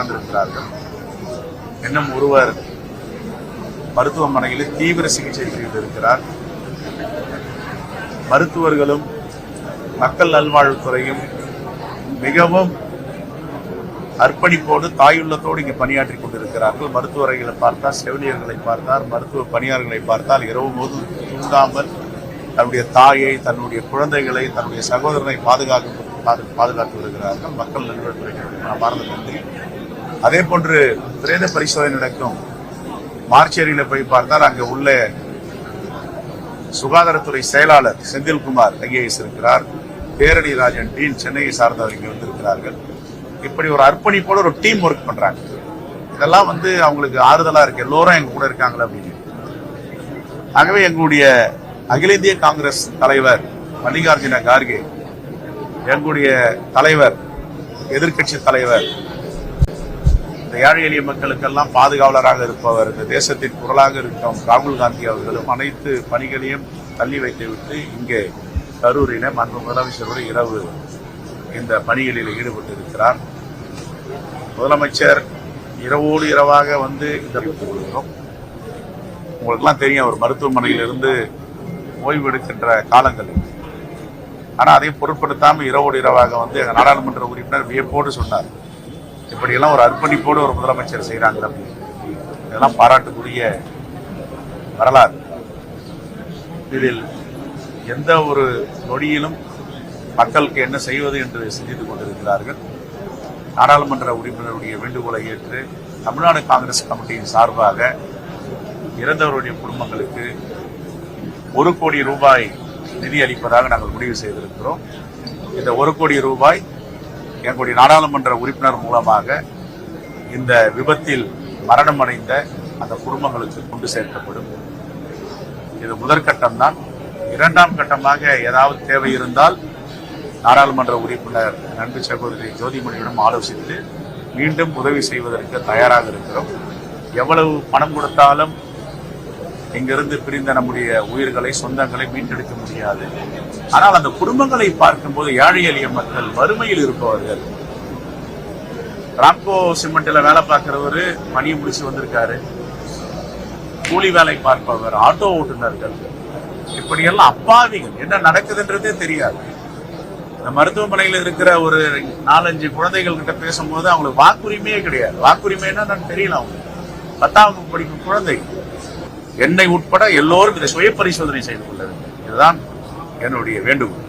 இறந்திருக்கிறார்கள். இன்னும் ஒருவர் மருத்துவமனையில் தீவிர சிகிச்சை பிரிவில் இருக்கிறார். மருத்துவர்களும் மக்கள் நல்வாழ்வுத்துறையும் மிகவும் அர்ப்பணிப்போடு தாயுள்ளத்தோடு இங்கு பணியாற்றி கொண்டிருக்கிறார்கள். மருத்துவரைகளை பார்த்தால் செவிலியர்களை பார்த்தால் மருத்துவ பணியாளர்களை பார்த்தால் இரவு போது தூங்காமல் தன்னுடைய தாயை தன்னுடைய குழந்தைகளை தன்னுடைய சகோதரனை பாதுகாக்க பாதுகாத்து வருகிறார்கள். மக்கள் நல்வாழ்வுத்துறை மனமார்ந்த நன்றி. அதே போன்று பிரேத பரிசோதனை நடக்கும். மார்ச்சேரியில் போய் பார்த்தால் அங்கே உள்ள சுகாதாரத்துறை செயலாளர் செந்தில்குமார் ஐஏஎஸ் இருக்கிறார். பேரடி ராஜன் டீன் சென்னையை சார்ந்தவர் இங்கே வந்திருக்கிறார்கள். இப்படி ஒரு அர்ப்பணிப்போடு ஒரு டீம் ஒர்க் பண்றாங்க. இதெல்லாம் வந்து அவங்களுக்கு ஆறுதலா இருக்கு. எல்லோரும் எங்க கூட இருக்காங்களா அப்படின்னு. ஆகவே எங்களுடைய அகில இந்திய காங்கிரஸ் தலைவர் மல்லிகார்ஜுன கார்கே எங்களுடைய தலைவர் எதிர்க்கட்சி தலைவர் இந்த ஏழை எளிய மக்களுக்கெல்லாம் பாதுகாவலராக இருப்பவர் இந்த தேசத்தின் குரலாக இருக்கும் ராகுல் காந்தி அவர்களும் அனைத்து பணிகளையும் தள்ளி வைத்துவிட்டு இங்கே கரூரில மன்ற முதலமைச்சரோடு இரவு இந்த பணிகளில் ஈடுபட்டு இருக்கிறார் முதலமைச்சர் இரவோடு இரவாக வந்து இந்த கொள்கிறோம் உங்களுக்கெல்லாம் தெரியும் அவர் மருத்துவமனையிலிருந்து ஓய்வு எடுக்கின்ற காலங்கள். ஆனால் ஆனா பொருட்படுத்தாமல் இரவோடு இரவாக வந்து எங்கள் நாடாளுமன்ற உறுப்பினர் வியப்போடு சொன்னார். இப்படியெல்லாம் ஒரு அர்ப்பணிப்போடு ஒரு முதலமைச்சர் செய்கிறாங்க இதெல்லாம் பாராட்டுக்குரிய வரலாறு. இதில் எந்த ஒரு நொடியிலும் மக்களுக்கு என்ன செய்வது என்று சிந்தித்துக் கொண்டிருக்கிறார்கள். நாடாளுமன்ற உறுப்பினருடைய வேண்டுகோளை ஏற்று தமிழ்நாடு காங்கிரஸ் கமிட்டியின் சார்பாக இறந்தவருடைய குடும்பங்களுக்கு ஒரு கோடி ரூபாய் நிதி அளிப்பதாக நாங்கள் முடிவு செய்திருக்கிறோம். இந்த ஒரு கோடி ரூபாய் எங்களுடைய நாடாளுமன்ற உறுப்பினர் மூலமாக இந்த விபத்தில் மரணமடைந்த அந்த குடும்பங்களுக்கு கொண்டு சேர்க்கப்படும். இது முதற்கட்டம் தான் இரண்டாம் கட்டமாக ஏதாவது தேவை இருந்தால் நாடாளுமன்ற உறுப்பினர் நன்றி சகோதரி ஜோதிமணியிடம் ஆலோசித்து மீண்டும் உதவி செய்வதற்கு தயாராக இருக்கிறோம். எவ்வளவு பணம் கொடுத்தாலும் இங்கிருந்து பிரிந்த நம்முடைய உயிர்களை சொந்தங்களை மீட்டெடுக்க முடியாது. ஆனால் அந்த குடும்பங்களை பார்க்கும்போது ஏழை எளிய மக்கள் வறுமையில் இருப்பவர்கள். ராம்கோ சிமெண்ட்ல வேலை பார்க்கிறவரு பணியை முடிச்சு வந்திருக்காரு. கூலி வேலை பார்ப்பவர் ஆட்டோ ஓட்டுநர்கள். இப்படியெல்லாம் அப்பாவிகள். என்ன நடக்குதுன்றதே தெரியாது. இந்த மருத்துவமனையில் இருக்கிற ஒரு நாலஞ்சு குழந்தைகள் கிட்ட பேசும்போது அவங்களுக்கு வாக்குரிமையே கிடையாது. வாக்குரிமைன்னா நான் தெரியல அவங்களுக்கு. பத்தாம் வகுப்பு படிக்கும் குழந்தை. என்னை உட்பட எல்லோரும் இதை சுய பரிசோதனை செய்து கொள்ள வேண்டும். இதுதான் என்னுடைய வேண்டுகோள்.